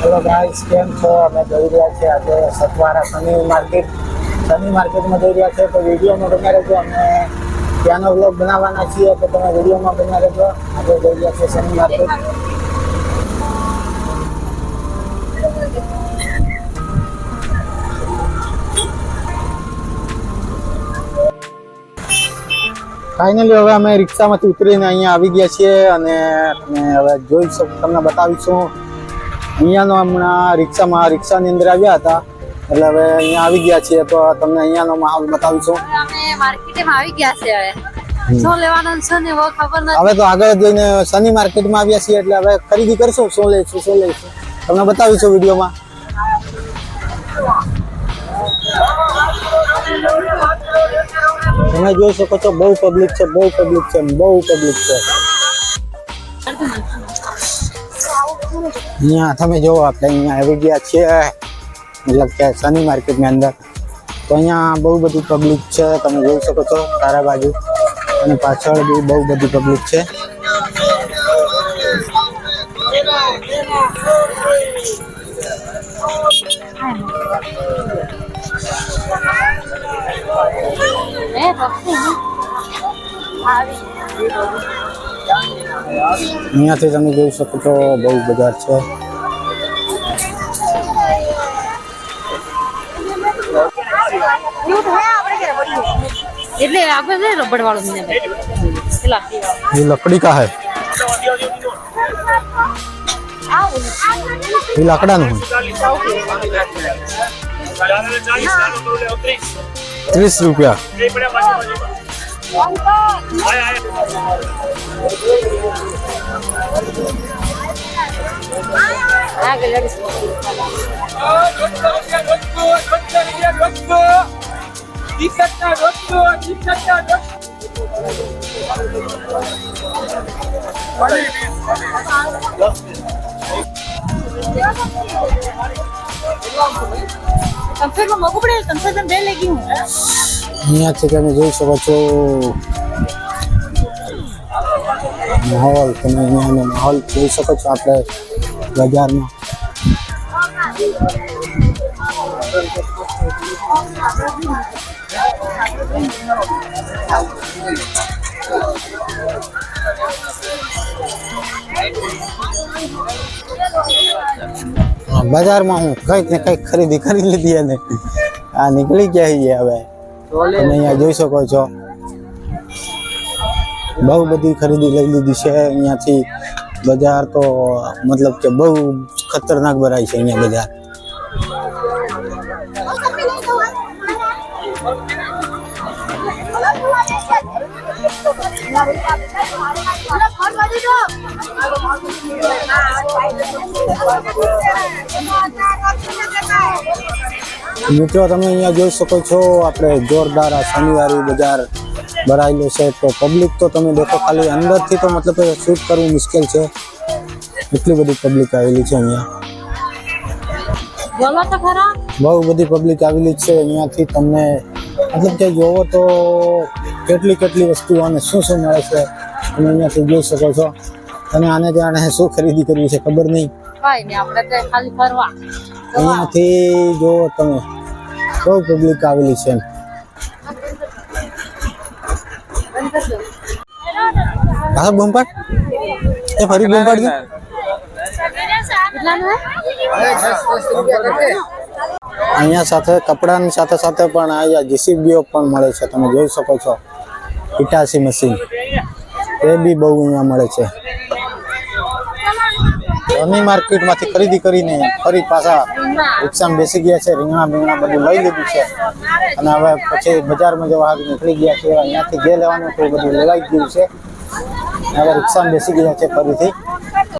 Hello guys કેમ છો? અમે જઈ રહ્યા છીએ આજે સતવારા શનિ માર્કેટ. શનિ માર્કેટમાં જઈ રહ્યા છે તો વિડીયોમાં બન્યા રહેજો. અમે ત્યાંનો વ્લોગ બનાવવાના છીએ તો તમે વિડીયોમાં બન્યા રહેજો. આજે જઈ રહ્યા છીએ શનિ માર્કેટ. ફાઇનલી હવે અમે રિક્ષામાંથી ઉતરીને અહીંયા આવી ગયા છીએ અને હવે જોઈ શકો તમને બતાવીશું. અહીંયાનો હમણાં રિક્ષામાં રિક્ષાની અંદર આવ્યા હતા. એટલે હવે અહીંયા આવી ગયા છીએ તો તમને અહીંયાનો માહોલ બતાવીશું. અમે માર્કેટમાં આવી ગયા છે હવે. શું લેવાનું છે ને ખબર નથી. હવે તો આગળ જઈને શનિ માર્કેટમાં આવ્યા છીએ એટલે હવે ખરીદી કરશું. શું લઈશું શું લઈશું. તમને બતાવીશું વિડીયોમાં. તમે જોઈ શકો છો બહુ પબ્લિક છે બહુ પબ્લિક છે બહુ પબ્લિક છે. અહીંયા તમે જુઓ આપણે અહીંયા આવી ગયા છીએ, મતલબ કે શનિ માર્કેટની અંદર. તો અહીંયા બહુ બધી પબ્લિક છે, તમે જોઈ શકો છો તારા બાજુ. અને પાછળ બી બહુ બધી પબ્લિક છે. આવી. અહીંયાથી તમે જોઈ શકો છો બહુ બજાર છે એટલે આપણે છે રબડ વાળું મને પેલા ये लकड़ी का है ये લાકડાનું ત્રીસ રૂપિયા આ ગલડી કન્ફર્મ મોકું પડે કન્ફર્મ બે લેગી હું અહીંયાથી તમે જોઈ શકો છો માહોલ તમે અહીંયાનો માહોલ જોઈ શકો છો આપણે બજારમાં. બજારમાં હું કંઈક ને કંઈક ખરીદી કરી લીધી અને આ નીકળી ગયા હવે. તમે અહીંયા જોઈ શકો છો. બહુ બધી ખરીદી લઈ લીધી છે. અહીંયાથી બજાર તો મતલબ કે બહુ ખતરનાક ભરાય છે અહીંયા બજાર. મિત્રો, તમે અહીંયા જોઈ શકો છો, આપણે જોરદાર આ શનિવારી બજાર ભરાયેલું છે. તો પબ્લિક તો તમે દેખો ખાલી અંદરથી તો મતલબ શૂટ કરવું મુશ્કેલ છે. એટલી બધી પબ્લિક આવેલી છે અહીંયા. બોલો તો ખરા બહુ બધી પબ્લિક આવેલી છે અહીંયાથી તમને મતલબ કે જોવો તો કેટલી કેટલી વસ્તુઓ અને શું શું મળે છે તમે અહીંયાથી જોઈ શકો છો. તમે આને જાણે શું ખરીદી કરવી છે ખબર નહીં. અહીંયાથી જો તમે. બહુ પબ્લિક આવેલી છે. હા બમ્પાડ એ ફરી બમ્પાડ પાડ અહીંયા સાથે કપડાની સાથે સાથે પણ અહીંયા જીસીબીઓ પણ મળે છે, તમે જોઈ શકો છો. ઇટાસી મશીન. એ બી બહુ અહીંયા મળે છે. ધોની માર્કેટમાંથી ખરીદી કરીને ફરી પાછા રિક્ષામાં બેસી ગયા છે, રીંગણા બીંગણા બધું લઈ લીધું છે. અને હવે પછી બજારમાં જવા નીકળી ગયા છે અહીંયાથી જે લેવાનું એ બધું લેવાઈ ગયું છે. હવે નુકસાન બેસી ગયા છે ફરીથી.